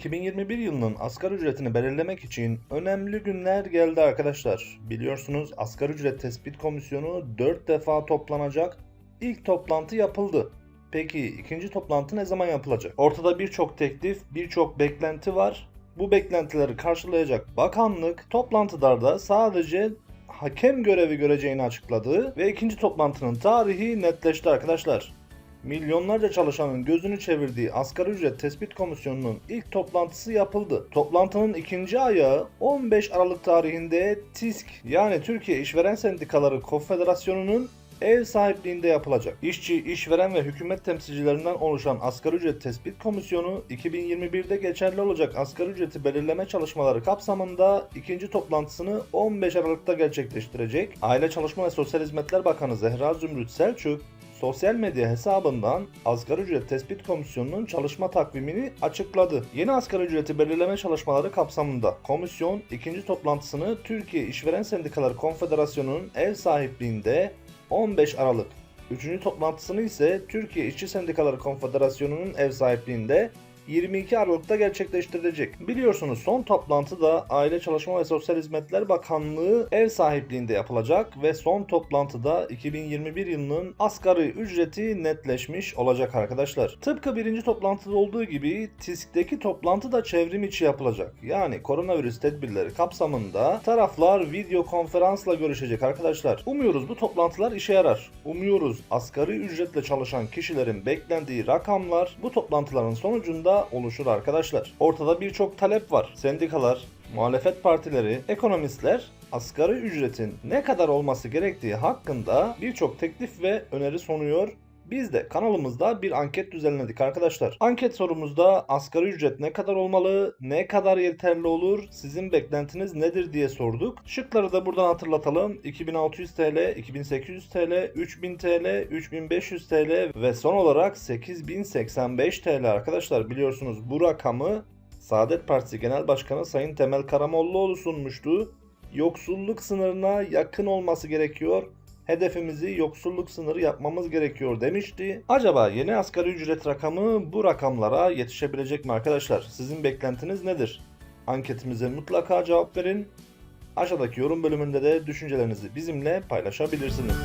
2021 yılının asgari ücretini belirlemek için önemli günler geldi arkadaşlar. Biliyorsunuz asgari ücret tespit komisyonu 4 defa toplanacak. İlk toplantı yapıldı. Peki ikinci toplantı ne zaman yapılacak? Ortada birçok teklif, birçok beklenti var. Bu beklentileri karşılayacak bakanlık toplantılarda sadece hakem görevi göreceğini açıkladı ve ikinci toplantının tarihi netleşti arkadaşlar. Milyonlarca çalışanın gözünü çevirdiği Asgari Ücret Tespit Komisyonu'nun ilk toplantısı yapıldı. Toplantının ikinci ayağı 15 Aralık tarihinde TİSK yani Türkiye İşveren Sendikaları Konfederasyonu'nun ev sahipliğinde yapılacak. İşçi, işveren ve hükümet temsilcilerinden oluşan Asgari Ücret Tespit Komisyonu 2021'de geçerli olacak asgari ücreti belirleme çalışmaları kapsamında ikinci toplantısını 15 Aralık'ta gerçekleştirecek. Aile Çalışma ve Sosyal Hizmetler Bakanı Zehra Zümrüt Selçuk sosyal medya hesabından Asgari Ücret Tespit Komisyonu'nun çalışma takvimini açıkladı. Yeni asgari ücreti belirleme çalışmaları kapsamında komisyon ikinci toplantısını Türkiye İşveren Sendikaları Konfederasyonu'nun ev sahipliğinde 15 Aralık, üçüncü toplantısını ise Türkiye İşçi Sendikaları Konfederasyonu'nun ev sahipliğinde 22 Aralık'ta gerçekleştirilecek. Biliyorsunuz son toplantı da Aile Çalışma ve Sosyal Hizmetler Bakanlığı ev sahipliğinde yapılacak ve son toplantıda 2021 yılının asgari ücreti netleşmiş olacak arkadaşlar. Tıpkı birinci toplantıda olduğu gibi TİSK'teki toplantı da çevrim içi yapılacak. Yani koronavirüs tedbirleri kapsamında taraflar video konferansla görüşecek arkadaşlar. Umuyoruz bu toplantılar işe yarar. Umuyoruz asgari ücretle çalışan kişilerin beklendiği rakamlar bu toplantıların sonucunda oluşur arkadaşlar. Ortada birçok talep var. Sendikalar, muhalefet partileri, ekonomistler asgari ücretin ne kadar olması gerektiği hakkında birçok teklif ve öneri sunuyor. Biz de kanalımızda bir anket düzenledik arkadaşlar. Anket sorumuzda asgari ücret ne kadar olmalı, ne kadar yeterli olur, sizin beklentiniz nedir diye sorduk. Şıkları da buradan hatırlatalım. 2600 TL, 2800 TL, 3000 TL, 3500 TL ve son olarak 8085 TL arkadaşlar. Biliyorsunuz bu rakamı Saadet Partisi Genel Başkanı Sayın Temel Karamollaoğlu sunmuştu. Yoksulluk sınırına yakın olması gerekiyor hedefimizi yoksulluk sınırı yapmamız gerekiyor demişti. Acaba yeni asgari ücret rakamı bu rakamlara yetişebilecek mi arkadaşlar? Sizin beklentiniz nedir? Anketimize mutlaka cevap verin. Aşağıdaki yorum bölümünde de düşüncelerinizi bizimle paylaşabilirsiniz.